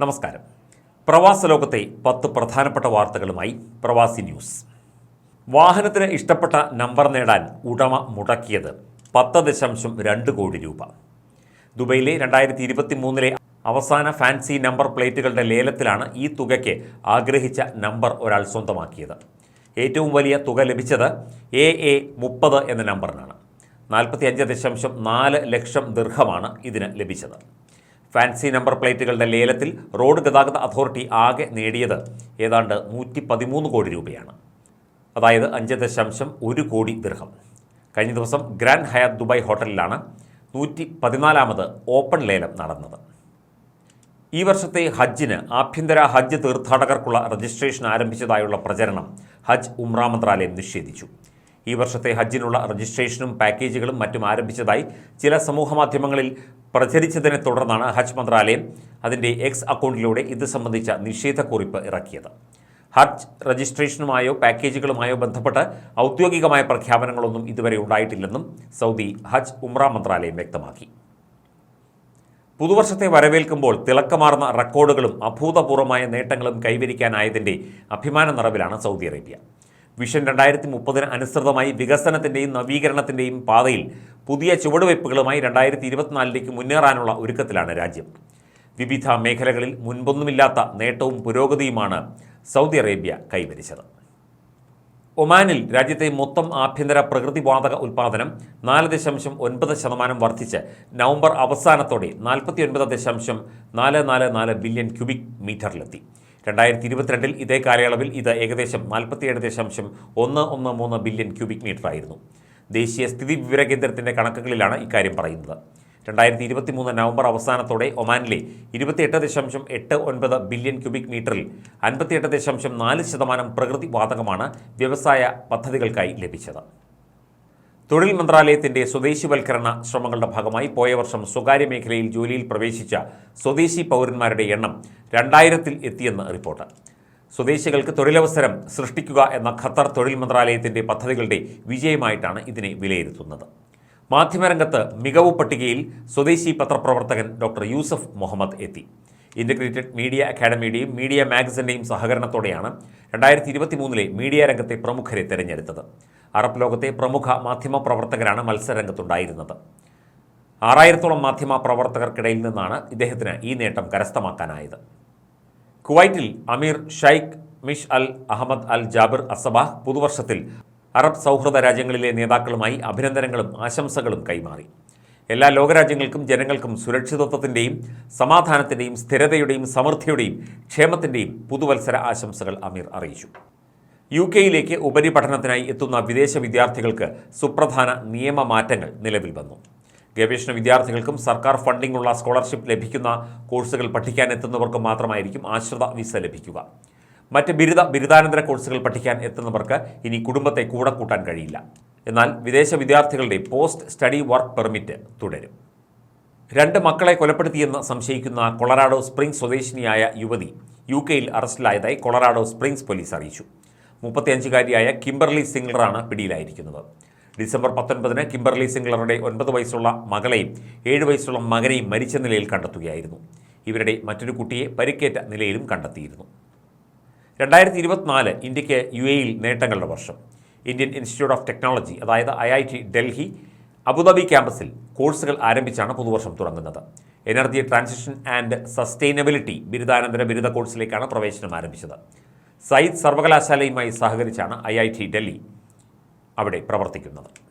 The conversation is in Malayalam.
നമസ്കാരം. പ്രവാസ ലോകത്തെ പത്ത് പ്രധാനപ്പെട്ട വാർത്തകളുമായി പ്രവാസി ന്യൂസ്. വാഹനത്തിന് ഇഷ്ടപ്പെട്ട നമ്പർ നേടാൻ ഉടമ മുടക്കിയത് പത്ത് ദശാംശം രണ്ട് കോടി രൂപ. ദുബൈയിലെ രണ്ടായിരത്തി ഇരുപത്തി മൂന്നിലെ അവസാന ഫാൻസി നമ്പർ പ്ലേറ്റുകളുടെ ലേലത്തിലാണ് ഈ തുകയ്ക്ക് ആഗ്രഹിച്ച നമ്പർ ഒരാൾ സ്വന്തമാക്കിയത്. ഏറ്റവും വലിയ തുക ലഭിച്ചത് എ എ മുപ്പത് എന്ന നമ്പറിനാണ്. നാൽപ്പത്തി അഞ്ച് ദശാംശം നാല് ലക്ഷം ദീർഘമാണ് ഇതിന് ലഭിച്ചത്. ഫാൻസി നമ്പർ പ്ലേറ്റുകളുടെ ലേലത്തിൽ റോഡ് ഗതാഗത അതോറിറ്റി ആകെ നേടിയത് ഏതാണ്ട് നൂറ്റി പതിമൂന്ന് കോടി രൂപയാണ്. അതായത് അഞ്ച് ദശാംശം ഒരു കോടി ദീർഘം കഴിഞ്ഞ ദിവസം ഗ്രാൻഡ് ഹയാത്ത് ദുബായ് ഹോട്ടലിലാണ് നൂറ്റി പതിനാലാമത് ഓപ്പൺ ലേലം നടന്നത്. ഈ വർഷത്തെ ഹജ്ജിന് ആഭ്യന്തര ഹജ്ജ് തീർത്ഥാടകർക്കുള്ള രജിസ്ട്രേഷൻ ആരംഭിച്ചതായുള്ള പ്രചരണം ഹജ്ജ് ഉംറ മന്ത്രാലയം നിഷേധിച്ചു. ഈ വർഷത്തെ ഹജ്ജിനുള്ള രജിസ്ട്രേഷനും പാക്കേജുകളും മറ്റും ആരംഭിച്ചതായി ചില സമൂഹമാധ്യമങ്ങളിൽ പ്രചരിച്ചതിനെ തുടർന്നാണ് ഹജ്ജ് മന്ത്രാലയം അതിന്റെ എക്സ് അക്കൗണ്ടിലൂടെ ഇത് സംബന്ധിച്ച നിഷേധക്കുറിപ്പ് ഇറക്കിയത്. ഹജ്ജ് രജിസ്ട്രേഷനുമായോ പാക്കേജുകളുമായോ ബന്ധപ്പെട്ട് ഔദ്യോഗികമായ പ്രഖ്യാപനങ്ങളൊന്നും ഇതുവരെ ഉണ്ടായിട്ടില്ലെന്നും സൗദി ഹജ്ജ് ഉംറ മന്ത്രാലയം വ്യക്തമാക്കി. പുതുവർഷത്തെ വരവേൽക്കുമ്പോൾ തിളക്കമാർന്ന റെക്കോർഡുകളും അഭൂതപൂർവമായ നേട്ടങ്ങളും കൈവരിക്കാനായതിന്റെ അഭിമാന നിറവിലാണ് സൗദി അറേബ്യ. വിഷൻ രണ്ടായിരത്തി മുപ്പതിന് അനുസൃതമായി വികസനത്തിന്റെയും നവീകരണത്തിന്റെയും പാതയിൽ പുതിയ ചുവടുവയ്പ്പുകളുമായി രണ്ടായിരത്തി ഇരുപത്തിനാലിലേക്ക് മുന്നേറാനുള്ള ഒരുക്കത്തിലാണ് രാജ്യം. വിവിധ മേഖലകളിൽ മുൻപൊന്നുമില്ലാത്ത നേട്ടവും പുരോഗതിയുമാണ് സൗദി അറേബ്യ കൈവരിച്ചത്. ഒമാനിൽ രാജ്യത്തെ മൊത്തം ആഭ്യന്തര പ്രകൃതിവാതക ഉൽപ്പാദനം നാല് ദശാംശം ഒൻപത് ശതമാനം വർദ്ധിച്ച് നവംബർ അവസാനത്തോടെ നാൽപ്പത്തി ഒൻപത് ദശാംശം നാല് നാല് നാല് ബില്യൺ ക്യൂബിക് മീറ്ററിലെത്തി. രണ്ടായിരത്തി ഇരുപത്തിരണ്ടിൽ ഇതേ കാലയളവിൽ ഇത് ഏകദേശം നാൽപ്പത്തിയേഴ് ദശാംശം ഒന്ന് ഒന്ന് മൂന്ന് ബില്യൺ ക്യൂബിക് മീറ്റർ ആയിരുന്നു ദേശീയ സ്ഥിതി വിവര കേന്ദ്രത്തിന്റെ കണക്കുകളിലാണ് ഇക്കാര്യം പറയുന്നത്. രണ്ടായിരത്തി ഇരുപത്തി മൂന്ന് നവംബർ അവസാനത്തോടെ ഒമാനിലെ ഇരുപത്തിയെട്ട് ദശാംശം എട്ട് ഒൻപത് ബില്യൺ ക്യൂബിക് മീറ്ററിൽ അൻപത്തിയെട്ട് ദശാംശം നാല് ശതമാനം പ്രകൃതി വാതകമാണ് വ്യവസായ പദ്ധതികൾക്കായി ലഭിച്ചത്. തൊഴിൽ മന്ത്രാലയത്തിന്റെ സ്വദേശിവൽക്കരണ ശ്രമങ്ങളുടെ ഭാഗമായി പോയ വർഷം സ്വകാര്യ മേഖലയിൽ ജോലിയിൽ പ്രവേശിച്ച സ്വദേശി പൗരന്മാരുടെ എണ്ണം രണ്ടായിരത്തിൽ എത്തിയെന്ന് റിപ്പോർട്ട്. സ്വദേശികൾക്ക് തൊഴിലവസരം സൃഷ്ടിക്കുക എന്ന ഖത്തർ തൊഴിൽ മന്ത്രാലയത്തിന്റെ പദ്ധതികളുടെ വിജയമായിട്ടാണ് ഇതിനെ വിലയിരുത്തുന്നത്. മാധ്യമരംഗത്ത് മികവ് പട്ടികയിൽ സ്വദേശി പത്രപ്രവർത്തകൻ ഡോക്ടർ യൂസഫ് മുഹമ്മദ് എത്തി. ഇന്റഗ്രേറ്റഡ് മീഡിയ അക്കാഡമിയുടെയും മീഡിയ മാഗസിന്റെയും സഹകരണത്തോടെയാണ് രണ്ടായിരത്തി ഇരുപത്തി മൂന്നിലെ മീഡിയ രംഗത്തെ പ്രമുഖരെ തിരഞ്ഞെടുത്തത്. അറബ് ലോകത്തെ പ്രമുഖ മാധ്യമ പ്രവർത്തകരാണ് മത്സരരംഗത്തുണ്ടായിരുന്നത്. ആറായിരത്തോളം മാധ്യമ പ്രവർത്തകർക്കിടയിൽ നിന്നാണ് ഇദ്ദേഹത്തിന് ഈ നേട്ടം കരസ്ഥമാക്കാനായത്. കുവൈറ്റിൽ അമീർ Sheikh Mishal Al Ahmad Al Jaber Al Sabah പുതുവർഷത്തിൽ Arab സൗഹൃദ രാജ്യങ്ങളിലെ നേതാക്കളുമായി അഭിനന്ദനങ്ങളും ആശംസകളും കൈമാറി. എല്ലാ ലോകരാജ്യങ്ങൾക്കും ജനങ്ങൾക്കും സുരക്ഷിതത്വത്തിന്റെയും സമാധാനത്തിന്റെയും സ്ഥിരതയുടെയും സമൃദ്ധിയുടെയും ക്ഷേമത്തിന്റെയും പുതുവത്സര ആശംസകൾ അമീർ അറിയിച്ചു. യു കെയിലേക്ക് ഉപരിപഠനത്തിനായി എത്തുന്ന വിദേശ വിദ്യാർത്ഥികൾക്ക് സുപ്രധാന നിയമമാറ്റങ്ങൾ നിലവിൽ വന്നു. ഗവേഷണ വിദ്യാർത്ഥികൾക്കും സർക്കാർ ഫണ്ടിംഗ് ഉള്ള സ്കോളർഷിപ്പ് ലഭിക്കുന്ന കോഴ്സുകൾ പഠിക്കാൻ എത്തുന്നവർക്ക് മാത്രമായിരിക്കും ആശ്രിത വിസ ലഭിക്കുക. മറ്റ് ബിരുദ ബിരുദാനന്തര കോഴ്സുകൾ പഠിക്കാൻ എത്തുന്നവർക്ക് ഇനി കുടുംബത്തെ കൂടെ കൂട്ടാൻ കഴിയില്ല. എന്നാൽ വിദേശ വിദ്യാർത്ഥികളുടെ പോസ്റ്റ് സ്റ്റഡി വർക്ക് പെർമിറ്റ് തുടരും. രണ്ട് മക്കളെ കൊലപ്പെടുത്തിയെന്ന് സംശയിക്കുന്ന കൊളറാഡോ സ്പ്രിംഗ്സ് സ്വദേശിനിയായ യുവതി യു കെയിൽ അറസ്റ്റിലായതായി കൊളറാഡോ സ്പ്രിംഗ്സ് പോലീസ് അറിയിച്ചു. മുപ്പത്തിയഞ്ചുകാരിയായ കിംബർലി സിംഗ്ലറാണ് പിടിയിലായിരിക്കുന്നത്. ഡിസംബർ പത്തൊൻപതിന് കിംബർലി സിംഗ്ലറുടെ ഒൻപത് വയസ്സുള്ള മകളെയും ഏഴ് വയസ്സുള്ള മകനെയും മരിച്ച നിലയിൽ കണ്ടെത്തുകയായിരുന്നു. ഇവരുടെ മറ്റൊരു കുട്ടിയെ പരിക്കേറ്റ നിലയിലും കണ്ടെത്തിയിരുന്നു. രണ്ടായിരത്തി ഇരുപത്തിനാല് ഇന്ത്യയ്ക്ക് യു എയിൽ നേട്ടങ്ങളുടെ വർഷം. ഇന്ത്യൻ ഇൻസ്റ്റിറ്റ്യൂട്ട് ഓഫ് ടെക്നോളജി അതായത് I I T Delhi Abu Dhabi ക്യാമ്പസിൽ കോഴ്സുകൾ ആരംഭിച്ചാണ് പുതുവർഷം തുടങ്ങുന്നത്. എനർജി ട്രാൻസിഷൻ ആൻഡ് സസ്റ്റൈനബിലിറ്റി ബിരുദാനന്തര ബിരുദ കോഴ്സിലേക്കാണ് പ്രവേശനം ആരംഭിച്ചത്. സയ്യിദ് സർവകലാശാലയുമായി സഹകരിച്ചാണ് ഐ ഡൽഹി. അവിടെ പ്രവർത്തിക്കുന്നത്.